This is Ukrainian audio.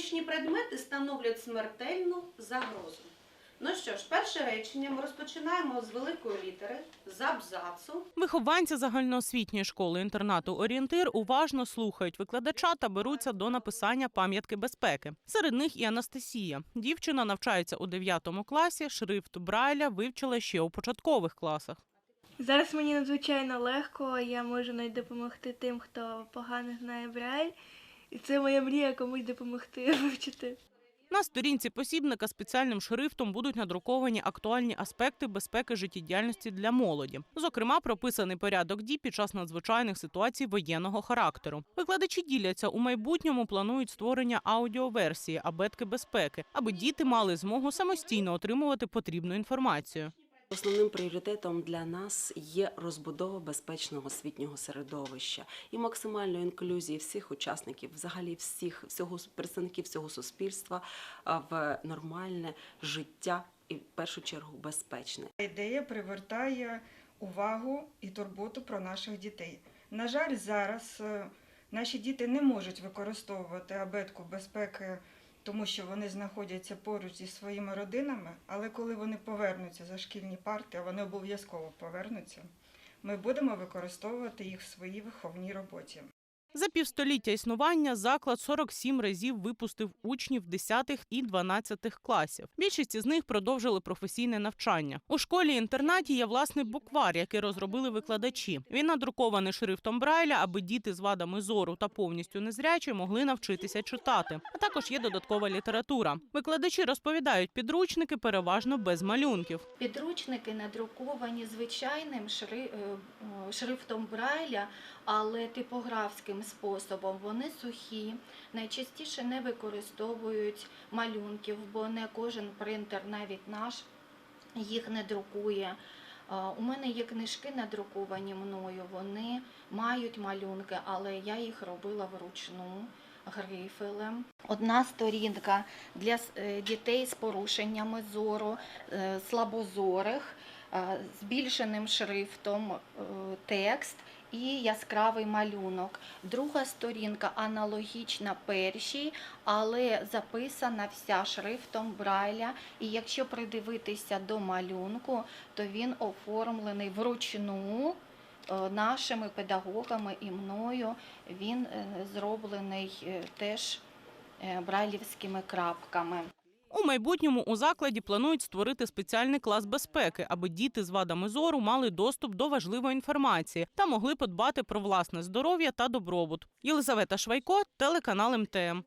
Небезпечні предмети становлять смертельну загрозу. Ну що ж, перше речення ми розпочинаємо з великої літери, з абзацу. Вихованці загальноосвітньої школи інтернату Орієнтир уважно слухають викладача та беруться до написання пам'ятки безпеки. Серед них і Анастасія. Дівчина навчається у 9 класі. Шрифт Брайля вивчила ще у початкових класах. Зараз мені надзвичайно легко, я можу навіть допомогти тим, хто погано знає Брайль. І це моя мрія комусь допомогти вивчити. На сторінці посібника спеціальним шрифтом будуть надруковані актуальні аспекти безпеки життєдіяльності для молоді. Зокрема, прописаний порядок дій під час надзвичайних ситуацій воєнного характеру. Викладачі діляться у майбутньому планують створення аудіоверсії абетки безпеки, аби діти мали змогу самостійно отримувати потрібну інформацію. Основним пріоритетом для нас є розбудова безпечного освітнього середовища і максимальної інклюзії всіх учасників, взагалі всіх всього представників всього суспільства в нормальне життя і в першу чергу безпечне. Ідея привертає увагу і турботу про наших дітей. На жаль, зараз е, наші діти не можуть використовувати абетку безпеки, тому що вони знаходяться поруч зі своїми родинами, але коли вони повернуться за шкільні парти, а вони обов'язково повернуться, ми будемо використовувати їх в своїй виховній роботі. За півстоліття існування заклад 47 разів випустив учнів 10 і 12 класів. Більшість із них продовжили професійне навчання. У школі-інтернаті є власний буквар, який розробили викладачі. Він надрукований шрифтом Брайля, аби діти з вадами зору та повністю незрячі могли навчитися читати. А також є додаткова література. Викладачі розповідають, підручники переважно без малюнків. Підручники надруковані звичайним е, шрифтом Брайля, але типографським способом. Вони сухі, найчастіше не використовують малюнків, бо не кожен принтер, навіть наш, їх не друкує. У мене є книжки надруковані мною, вони мають малюнки, але я їх робила вручну грифелем. Одна сторінка для е, дітей з порушеннями зору, е, слабозорих, збільшеним шрифтом е, текст і яскравий малюнок. Друга сторінка аналогічна першій, але записана вся шрифтом Брайля. І якщо придивитися до малюнку, то він оформлений вручну е, нашими педагогами і мною. Він е, зроблений е, теж брайлівськими крапками. У майбутньому у закладі планують створити спеціальний клас безпеки, аби діти з вадами зору мали доступ до важливої інформації та могли подбати про власне здоров'я та добробут. Єлизавета Швайко, телеканал МТМ.